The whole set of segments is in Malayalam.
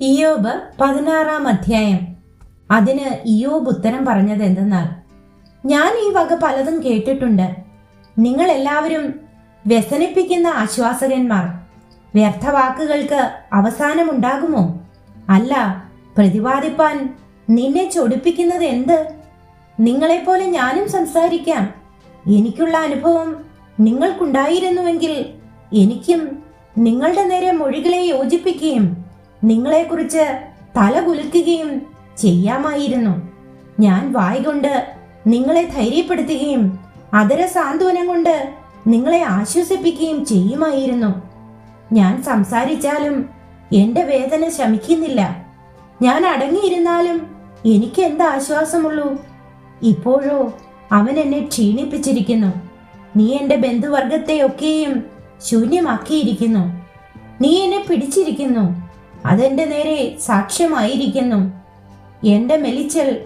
ഇയോബ് പതിനാറാം അധ്യായം. അതിന് ഇയോബ് ഉത്തരം പറഞ്ഞത് എന്തെന്നാൽ ഞാൻ ഈ വക പലതും കേട്ടിട്ടുണ്ട്. നിങ്ങൾ എല്ലാവരും വ്യസനിപ്പിക്കുന്ന ആശ്വാസകന്മാർ വ്യർത്ഥവാക്കുകൾക്ക് അവസാനമുണ്ടാകുമോ? അല്ല പ്രതിപാദിപ്പാൻ നിന്നെ ചൊടിപ്പിക്കുന്നത് എന്ത്? നിങ്ങളെപ്പോലെ ഞാനും സംസാരിക്കാം. എനിക്കുള്ള അനുഭവം നിങ്ങൾക്കുണ്ടായിരുന്നുവെങ്കിൽ എനിക്കും നിങ്ങളുടെ നേരെ മൊഴികളെ യോജിപ്പിക്കുകയും നിങ്ങളെക്കുറിച്ച് തല കുലുക്കുകയും ചെയ്യാമായിരുന്നു. ഞാൻ വായ് കൊണ്ട് നിങ്ങളെ ധൈര്യപ്പെടുത്തുകയും അതര സാന്ത്വനം കൊണ്ട് നിങ്ങളെ ആശ്വസിപ്പിക്കുകയും ചെയ്യുമായിരുന്നു. ഞാൻ സംസാരിച്ചാലും എന്റെ വേദന ശമിക്കുന്നില്ല. ഞാൻ അടങ്ങിയിരുന്നാലും എനിക്ക് എന്ത് ആശ്വാസമുള്ളൂ? ഇപ്പോഴോ അവൻ എന്നെ ക്ഷീണിപ്പിച്ചിരിക്കുന്നു. നീ എന്റെ ബന്ധുവർഗത്തെയൊക്കെയും ശൂന്യമാക്കിയിരിക്കുന്നു. നീ എന്നെ പിടിച്ചിരിക്കുന്നു. അതെന്റെ നേരെ സാക്ഷ്യമായിരിക്കുന്നു. എന്റെ മെലിച്ചൽ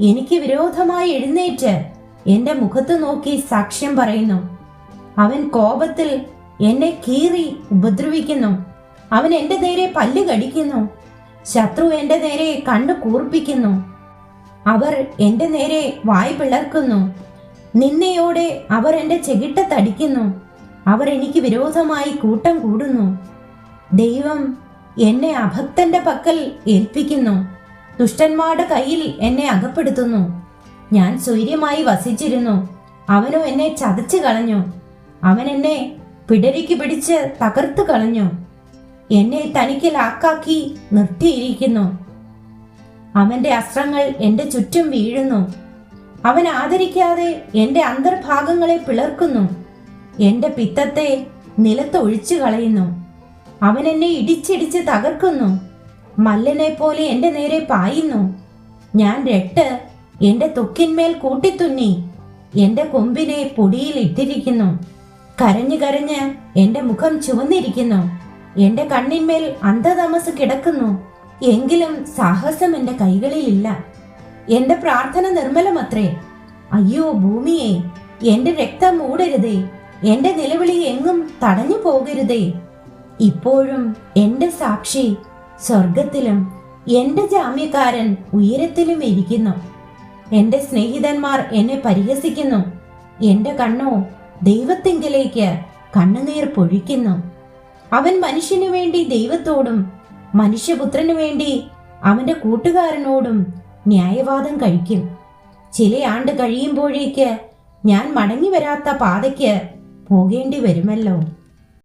എനിക്ക് വിരോധമായി എഴുന്നേറ്റ് എന്റെ മുഖത്ത് നോക്കി സാക്ഷ്യം പറയുന്നു. അവൻ കോപത്തിൽ എന്നെ കീറി ഉപദ്രവിക്കുന്നു. അവൻ എന്റെ നേരെ പല്ല് കടിക്കുന്നു. ശത്രു എന്റെ നേരെ കണ്ണു കൂർപ്പിക്കുന്നു. അവർ എന്റെ നേരെ വായ് പിളർക്കുന്നു. നിന്നയോടെ അവർ എന്റെ ചെകിട്ടത്തടിക്കുന്നു അവർ എനിക്ക് വിരോധമായി കൂട്ടം കൂടുന്നു. ദൈവം എന്നെ അഭക്തന്റെ പക്കൽ ഏൽപ്പിക്കുന്നു. ദുഷ്ടന്മാരുടെ കയ്യിൽ എന്നെ അകപ്പെടുത്തുന്നു. ഞാൻ സ്വൈര്യമായി വസിച്ചിരുന്നു. അവനോ എന്നെ ചതച്ചു കളഞ്ഞു. അവൻ എന്നെ പിടരിക്ക് പിടിച്ച് തകർത്തു കളഞ്ഞു. എന്നെ തനിക്ക് ലാക്കാക്കി നിർത്തിയിരിക്കുന്നു. അവന്റെ അസ്ത്രങ്ങൾ എന്റെ ചുറ്റും വീഴുന്നു. അവൻ ആദരിക്കാതെ എന്റെ അന്തർഭാഗങ്ങളെ പിളർക്കുന്നു. എന്റെ പിത്തത്തെ നിലത്തൊഴിച്ചു കളയുന്നു. അവൻ എന്നെ ഇടിച്ചിടിച്ച് തകർക്കുന്നു. മല്ലനെ പോലെ എന്റെ നേരെ പായുന്നു. ഞാൻ രട്ട് എന്റെ തൊക്കിന്മേൽ കൂട്ടിത്തുന്നി. എന്റെ കൊമ്പിനെ പൊടിയിൽ ഇട്ടിരിക്കുന്നു. കരഞ്ഞു കരഞ്ഞ് എന്റെ മുഖം ചുവന്നിരിക്കുന്നു. എന്റെ കണ്ണിന്മേൽ അന്ധതമസ് കിടക്കുന്നു. എങ്കിലും സാഹസം എന്റെ കൈകളിലില്ല. എന്റെ പ്രാർത്ഥന നിർമ്മലമത്രേ. അയ്യോ ഭൂമിയെ എന്റെ രക്തം മൂടരുതേ. എന്റെ നിലവിളി എങ്ങും തടഞ്ഞു പോകരുതേ. ഇപ്പോഴും എന്റെ സാക്ഷി സ്വർഗത്തിലും എന്റെ ജാമ്യക്കാരൻ ഉയരത്തിലും ഇരിക്കുന്നു. എന്റെ സ്നേഹിതന്മാർ എന്നെ പരിഹസിക്കുന്നു. എന്റെ കണ്ണോ ദൈവത്തെങ്കിലേക്ക് കണ്ണുനീർ പൊഴിക്കുന്നു. അവൻ മനുഷ്യനു വേണ്ടി ദൈവത്തോടും മനുഷ്യപുത്രനു വേണ്ടി അവന്റെ കൂട്ടുകാരനോടും ന്യായവാദം കഴിക്കും. ചില ആണ്ട് കഴിയുമ്പോഴേക്ക് ഞാൻ മടങ്ങി വരാത്ത പാതയ്ക്ക് പോകേണ്ടി വരുമല്ലോ.